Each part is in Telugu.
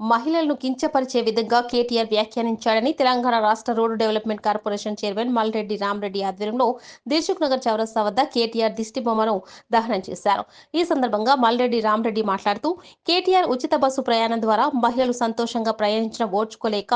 మహిళలను కించపరిచే విధంగా కేటీఆర్ వ్యాఖ్యానించాడని తెలంగాణ రాష్ట్ర road development corporation chairman Malreddy Ramareddy ఆధ్వర్యంలో దిల్సుఖ్ నగర్ చౌరస్తా వద్ద కేటీఆర్ దిష్టి బొమ్మను దహనం చేశారు. ఈ సందర్భంగా మల్రెడ్డి రామరెడ్డి మాట్లాడుతూ కేటీఆర్ ఉచిత బస్సు ప్రయాణం ద్వారా మహిళలు సంతోషంగా ప్రయాణించడం ఓర్చుకోలేక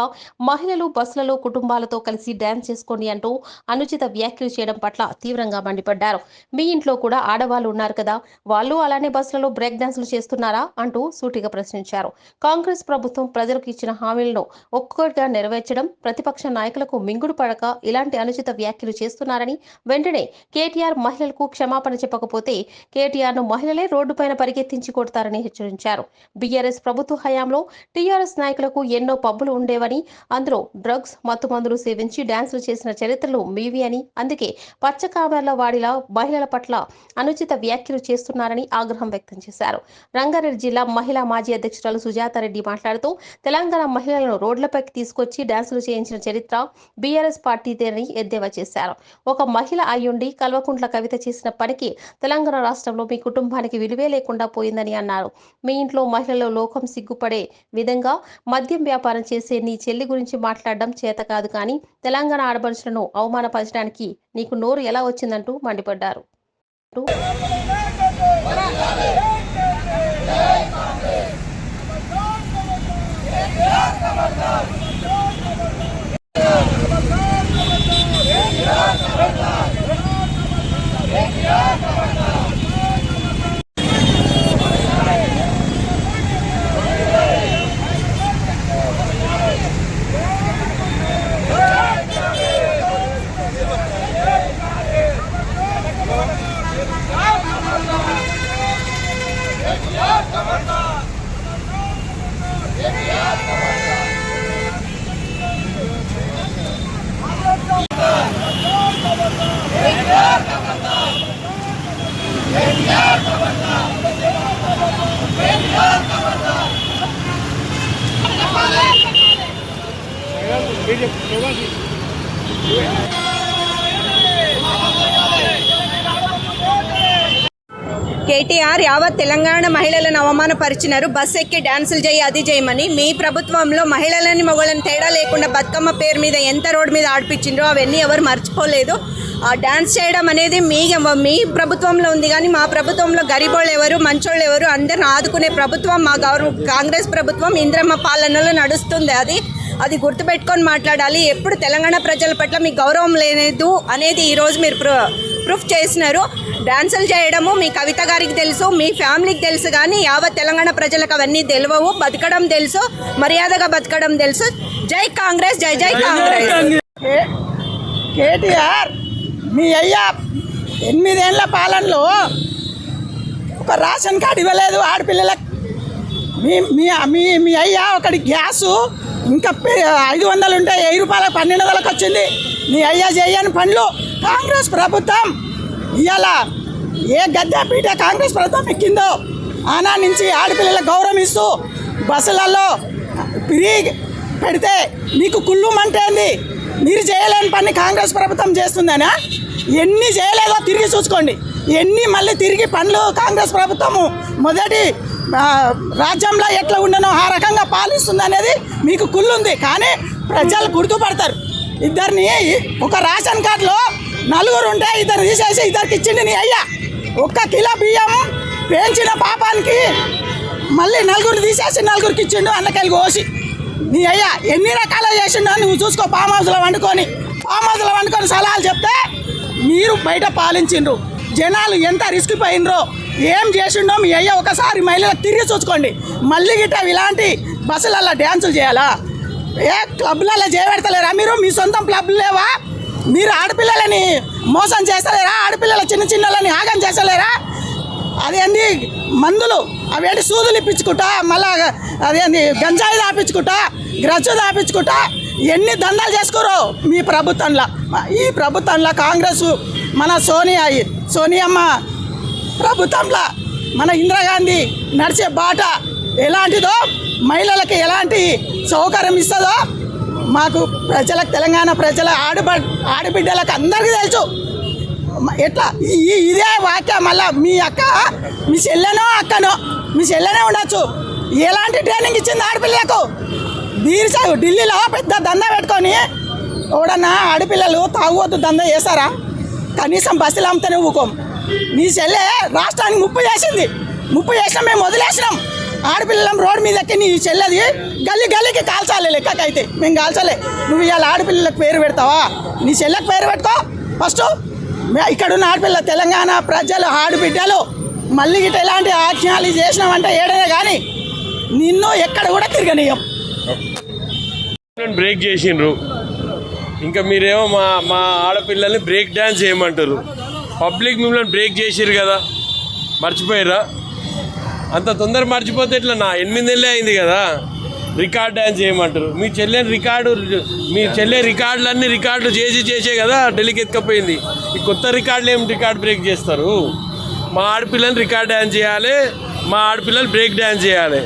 మహిళలు బస్సులలో కుటుంబాలతో కలిసి డ్యాన్స్ చేసుకోండి అంటూ అనుచిత వ్యాఖ్యలు చేయడం పట్ల తీవ్రంగా మండిపడ్డారు. మీ ఇంట్లో కూడా ఆడవాళ్ళు ఉన్నారు కదా వాళ్ళు అలానే బస్సులలో బ్రేక్ డాన్సులు చేస్తున్నారా అంటూ సూటిగా ప్రశ్నించారు. కాంగ్రెస్ ప్రభుత్వం ప్రజలకు ఇచ్చిన హామీలను ఒక్కొక్కటిగా నెరవేర్చడం ప్రతిపక్ష నాయకులకు మింగుడు పడక ఇలాంటి అనుచిత వ్యాఖ్యలు చేస్తున్నారని వెంటనే కేటీఆర్ మహిళలకు క్షమాపణ చెప్పకపోతే కేటీఆర్ను మహిళలే రోడ్డుపైన పరిగెత్తించి కొడతారని హెచ్చరించారు. బీఆర్ఎస్ ప్రభుత్వ హయాంలో టీఆర్ఎస్ నాయకులకు ఎన్నో పబ్బులు ఉండేవని అందులో డ్రగ్స్ మత్తుమందులు సేవించి డ్యాన్సులు చేసిన చరిత్రలు మీవి అని అందుకే పచ్చ కామెర్ల వాడిలా మహిళల పట్ల అనుచిత వ్యాఖ్యలు చేస్తున్నారని ఆగ్రహం వ్యక్తం చేశారు. రంగారెడ్డి జిల్లా మహిళా మాజీ అధ్యక్షురాలు సుజాతారెడ్డి మాట్లాడుతూ తెలంగాణ మహిళలను రోడ్లపైకి తీసుకొచ్చి డ్యాన్సులు చేయించిన చరిత్ర బీఆర్ఎస్ పార్టీదేనని ఎద్దేవా చేశారు. ఒక మహిళ అయ్యుండి కల్వకుంట్ల కవిత చేసిన పనికి తెలంగాణ రాష్ట్రంలో మీ కుటుంబానికి విలువే లేకుండా పోయిందని అన్నారు. మీ ఇంట్లో మహిళలు లోకం సిగ్గుపడే విధంగా మద్యం వ్యాపారం చేసే నీ చెల్లి గురించి మాట్లాడడం చేత కాదు కానీ తెలంగాణ ఆడపడుచులను అవమానపరచడానికి నీకు నోరు ఎలా వచ్చిందంటూ మండిపడ్డారు. కేటీఆర్ యావత్ తెలంగాణ మహిళలను అవమానపరిచినారు. బస్ ఎక్కి డ్యాన్సులు చేయి అది చేయమని. మీ ప్రభుత్వంలో మహిళలని మొగలని తేడా లేకుండా బతుకమ్మ పేరు మీద ఎంత రోడ్డు మీద ఆడిపించిండ్రో అవన్నీ ఎవరు మర్చిపోలేదు. ఆ డ్యాన్స్ చేయడం అనేది మీ మీ ప్రభుత్వంలో ఉంది కానీ మా ప్రభుత్వంలో గరీబోళ్ళు ఎవరు మంచోళ్ళు ఎవరు అందరిని ఆదుకునే ప్రభుత్వం మా గౌరవ కాంగ్రెస్ ప్రభుత్వం ఇంద్రమ్మ పాలనలో నడుస్తుంది. అది అది గుర్తుపెట్టుకొని మాట్లాడాలి. ఎప్పుడు తెలంగాణ ప్రజల పట్ల మీ గౌరవం లేదు అనేది ఈరోజు మీరు ప్రూ- ప్రూఫ్ చేసినారు. డాన్సులు చేయడము మీ కవిత గారికి తెలుసు మీ ఫ్యామిలీకి తెలుసు కానీ యావత్ తెలంగాణ ప్రజలకు అవన్నీ తెలియవు బతకడం తెలుసు మర్యాదగా బతకడం తెలుసు. జై కాంగ్రెస్ జై జై కాంగ్రెస్. కేటీఆర్ మీ అయ్య ఎనిమిదేళ్ళ పాలనలో ఒక రేషన్ కార్డు ఇవ్వలేదు ఆడపిల్లలకు. మీ మీ మీ మీ అయ్య ఒకటి గ్యాసు ఇంకా ఐదు వందలు ఉంటే వెయ్యి రూపాయలకు పన్నెండు వందలకు వచ్చింది. నీ అయ్యా చేయని పనులు కాంగ్రెస్ ప్రభుత్వం. ఇవాళ ఏ గద్దె పీట కాంగ్రెస్ ప్రభుత్వం ఎక్కిందో? ఆనా నుంచి ఆడపిల్లలకు గౌరవం ఇస్తూ బస్సులలో ఫ్రీ పెడితే మీకు కుళ్ళు మంటేంది మీరు చేయలేని పని కాంగ్రెస్ ప్రభుత్వం చేస్తుందనా? ఎన్ని చేయలేదో తిరిగి చూసుకోండి. ఎన్ని మళ్ళీ తిరిగి పనులు కాంగ్రెస్ ప్రభుత్వము మొదటి రాజ్యంలో ఎట్లా ఉండనో ఆ రకంగా పాలిస్తుంది అనేది మీకు కుళ్ళుంది. కానీ ప్రజలు గుర్తుపడతారు. ఇద్దరిని ఒక రేషన్ కార్డులో నలుగురు ఉంటే ఇద్దరు తీసేసి ఇద్దరికి ఇచ్చింది నీ అయ్యా. ఒక్క కిలో బియ్యం పేంచిన పాపానికి మళ్ళీ నలుగురు తీసేసి నలుగురికి ఇచ్చిండు అన్నకాయలు కోసి. నీ అయ్యా ఎన్ని రకాల చేసిండో నువ్వు చూసుకో ఫామ్ వండుకొని. ఫామ్ వండుకొని సలహాలు చెప్తే మీరు బయట పాలించిండ్రు. జనాలు ఎంత రిస్క్ పోయినరో ఏం చేసిండో మీ అయ్య ఒకసారి మహిళలకు తిరిగి చూసుకోండి. మళ్ళీ గిట్ట ఇలాంటి బస్సులల్లో డ్యాన్సులు చేయాలా? ఏ క్లబ్లలో చేయబెడతలేరా మీరు? మీ సొంతం క్లబ్లు లేవా? మీరు ఆడపిల్లలని మోసం చేస్తలేరా? ఆడపిల్లల చిన్న చిన్నలని ఆగం చేస్తలేరా? అదేంది మందులు అవేంటి సూదులు ఇప్పించుకుంటా మళ్ళా అదేంది గంజాయి దాపించుకుంటా గ్రజ్జు దాపించుకుంటా ఎన్ని దందాలు చేసుకోరు మీ ప్రభుత్వంలో. ఈ ప్రభుత్వంలో కాంగ్రెస్ మన సోనియా సోనియమ్మ ప్రభుత్వంలో మన ఇందిరాగాంధీ నడిచే బాట ఎలాంటిదో మహిళలకు ఎలాంటి సౌకర్యం ఇస్తుందో మాకు ప్రజలకు తెలంగాణ ప్రజల ఆడబ ఆడబిడ్డలకు అందరికీ తెలుసు. ఎట్లా? ఈ- ఇదే వాక్య మళ్ళా మీ అక్క మీ చెల్లెనో అక్కనో మీ చెల్లెనే ఉండొచ్చు. ఎలాంటి ట్రైనింగ్ ఇచ్చింది ఆడపిల్లలకు? బీర్ ఢిల్లీలో పెద్ద దందా పెట్టుకొని ఎవడన్నా ఆడపిల్లలు తాగువద్దు దందా చేస్తారా? కనీసం బస్సులు అమ్ముతూనే ఊకోం. నీ చెల్లె రాష్ట్రానికి ముప్పు చేసింది. ముప్పు చేసినా మేము వదిలేసినాం. ఆడపిల్లలం రోడ్డు మీద ఎక్కి నీ చెల్లెది గల్లీ గల్లీకి కాల్చాలి లెక్కకైతే. మేము కాల్చలే. నువ్వు ఇవాళ ఆడపిల్లలకు పేరు పెడతావా? నీ చెల్లెకి పేరు పెట్టుకో. ఫస్ట్ మే- ఇక్కడున్న ఆడపిల్ల తెలంగాణ ప్రజలు ఆడబిడ్డలు మళ్ళీ గిట్ట ఎలాంటి ఆజ్ఞాలు చేసినామంటే ఏడనే కానీ నిన్ను ఎక్కడ కూడా తిరగనీయం. బ్రేక్ చేసిండ్రు. ఇంకా మీరేమో మా మా ఆడపిల్లల్ని బ్రేక్ డ్యాన్స్ చేయమంటారు. పబ్లిక్ మిమ్మల్ని బ్రేక్ చేసిర్రు కదా. మర్చిపోయారా అంత తొందర మర్చిపోతే ఇట్లా నా ఎనిమిది నెలలే అయింది కదా. రికార్డ్ డ్యాన్స్ చేయమంటారు. మీ చెల్లె రికార్డు మీ చెల్లె రికార్డులన్నీ రికార్డులు చేసి చేసే కదా ఢిల్లీకి ఎత్తుకపోయింది. ఈ కొత్త రికార్డులు ఏం రికార్డ్ బ్రేక్ చేస్తారు? మా ఆడపిల్లలు రికార్డ్ డ్యాన్స్ చేయాలి. మా ఆడపిల్లలు బ్రేక్ డ్యాన్స్ చేయాలి.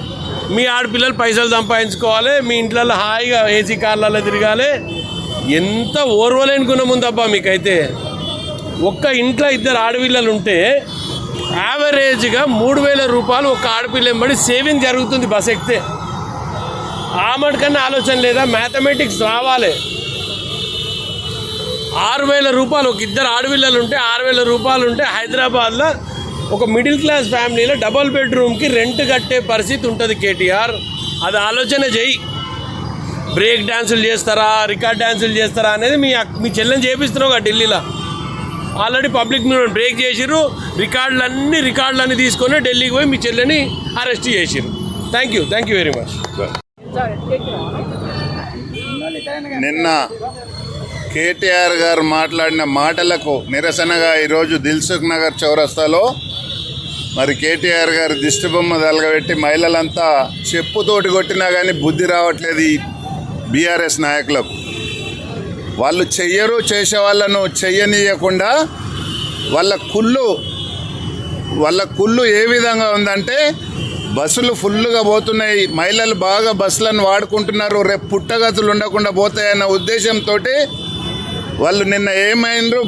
మీ ఆడపిల్లలు పైసలు సంపాదించుకోవాలి. మీ ఇంట్లో హాయిగా ఏసీ కార్లలో తిరగాలి. ఎంత ఓర్వలేని గుణం ఉందబ్బా మీకైతే. ఒక్క ఇంట్లో ఇద్దరు ఆడపిల్లలు ఉంటే యావరేజ్గా మూడు వేల రూపాయలు ఒక ఆడపిల్ల ఎంబడి సేవింగ్ జరుగుతుంది బస్ ఎక్కితే. ఆమెడి కన్నా ఆలోచన లేదా? మ్యాథమెటిక్స్ రావాలి. ఆరు వేల రూపాయలు ఒక ఇద్దరు ఆడపిల్లలు ఉంటే ఆరు వేల రూపాయలు ఉంటే హైదరాబాద్లో ఒక మిడిల్ క్లాస్ ఫ్యామిలీలో డబల్ బెడ్రూమ్కి రెంట్ కట్టే పరిస్థితి ఉంటుంది కేటీఆర్. అది ఆలోచన చేయి. బ్రేక్ డ్యాన్సులు చేస్తారా రికార్డ్ డ్యాన్సులు చేస్తారా అనేది మీ మీ చెల్లెని చేపిస్తున్నావు ఢిల్లీలో. ఆల్రెడీ పబ్లిక్ మీరు బ్రేక్ చేసిర్రు రికార్డులన్నీ రికార్డులన్నీ తీసుకొని ఢిల్లీకి పోయి మీ చెల్లెని అరెస్ట్ చేసిర్రు. Thank you thank you very much నిన్న కేటీఆర్ గారు మాట్లాడిన మాటలకు నిరసనగా ఈరోజు దిల్సుఖ్ నగర్ చౌరస్తాలో మరి కేటీఆర్ గారు దిష్టిబొమ్మ తలగబెట్టి మహిళలంతా చెప్పుతోటి కొట్టినా కానీ బుద్ధి రావట్లేదు బీఆర్ఎస్ నాయకులకు. వాళ్ళు చెయ్యరు చేసే వాళ్ళను చెయ్యనీయకుండా వాళ్ళ కుళ్ళు వాళ్ళ కుళ్ళు ఏ విధంగా ఉందంటే బస్సులు ఫుల్గా పోతున్నాయి. మహిళలు బాగా బస్సులను వాడుకుంటున్నారు. రేపు పుట్టగతులు ఉండకుండా పోతాయన్న ఉద్దేశంతో వాళ్ళు నిన్న ఏమైండ్రు?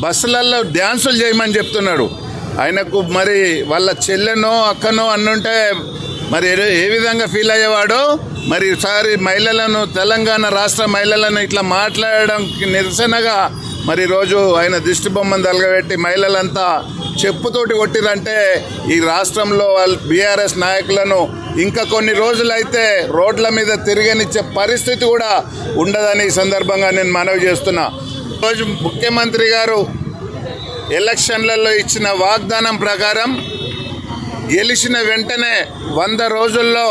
బస్సులలో డ్యాన్సులు చేయమని చెప్తున్నారు. ఆయనకు మరి వాళ్ళ చెల్లెనో అక్కనో అన్నుంటే మరి ఏ- విధంగా ఫీల్ అయ్యేవాడో? మరి ఈసారి మహిళలను తెలంగాణ రాష్ట్ర మహిళలను ఇట్లా మాట్లాడడానికి నిరసనగా మరి రోజు ఆయన దిష్టి బొమ్మను తలగబెట్టి మహిళలంతా చెప్పుతోటి కొట్టిరంటే ఈ రాష్ట్రంలో వాళ్ళ బీఆర్ఎస్ నాయకులను ఇంకా కొన్ని రోజులైతే రోడ్ల మీద తిరగనిచ్చే పరిస్థితి కూడా ఉండదని ఈ సందర్భంగా నేను మనవి చేస్తున్నా. రోజు ముఖ్యమంత్రి గారు ఎలక్షన్లలో ఇచ్చిన వాగ్దానం ప్రకారం గెలిచిన వెంటనే వంద రోజుల్లో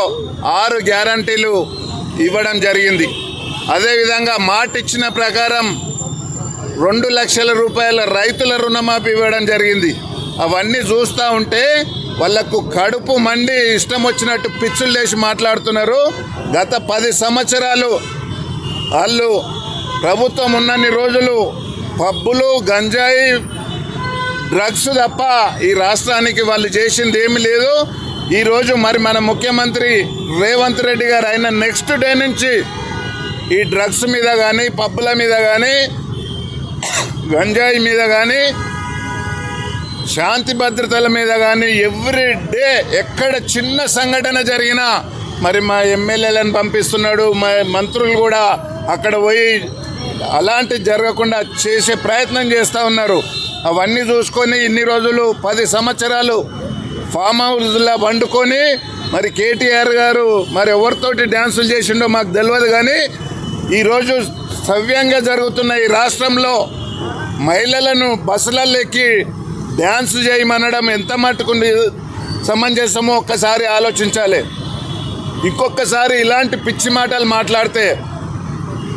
ఆరు గ్యారంటీలు ఇవ్వడం జరిగింది. అదేవిధంగా మాట ఇచ్చిన ప్రకారం రెండు లక్షల రూపాయల రైతుల రుణమాఫీ ఇవ్వడం జరిగింది. అవన్నీ చూస్తూ ఉంటే వాళ్ళకు కడుపు మండి ఇష్టం వచ్చినట్టు పిచ్చులు లేచి మాట్లాడుతున్నారు. గత పది సంవత్సరాలు వాళ్ళు ప్రభుత్వం ఉన్నన్ని రోజులు పబ్బులు గంజాయి డ్రగ్స్ తప్ప ఈ రాష్ట్రానికి వాళ్ళు చేసింది ఏమీ లేదు. ఈరోజు మరి మన ముఖ్యమంత్రి రేవంత్ రెడ్డి గారు అయిన నెక్స్ట్ డే నుంచి ఈ డ్రగ్స్ మీద కానీ పప్పుల మీద కానీ గంజాయి మీద కానీ శాంతి భద్రతల మీద కానీ ఎవ్రీ డే ఎక్కడ చిన్న సంఘటన జరిగినా మరి మా ఎమ్మెల్యేలను పంపిస్తున్నాడు. మా మంత్రులు కూడా అక్కడ పోయి అలాంటి జరగకుండా చేసే ప్రయత్నం చేస్తూ ఉన్నారు. అవన్నీ చూసుకొని ఇన్ని రోజులు పది సంవత్సరాలు ఫామ్ హౌస్లో వండుకొని మరి కేటీఆర్ గారు మరి ఎవరితోటి డ్యాన్సులు చేసిండో మాకు తెలియదు కానీ ఈరోజు సవ్యంగా జరుగుతున్న ఈ రాష్ట్రంలో మహిళలను బస్సులలో ఎక్కి డ్యాన్స్ చేయమనడం ఎంత మట్టుకు సమంజసమో ఒక్కసారి ఆలోచించాలి. ఇంకొకసారి ఇలాంటి పిచ్చి మాటలు మాట్లాడితే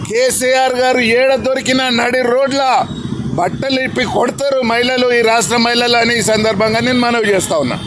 కేసీఆర్ గారు ఏడ దొరికిన నడి రోడ్ల బట్టలు ఇప్పి కొడతారు మహిళలు ఈ రాష్ట్ర మహిళలు అని ఈ సందర్భంగా నేను మనవి చేస్తా ఉన్నా.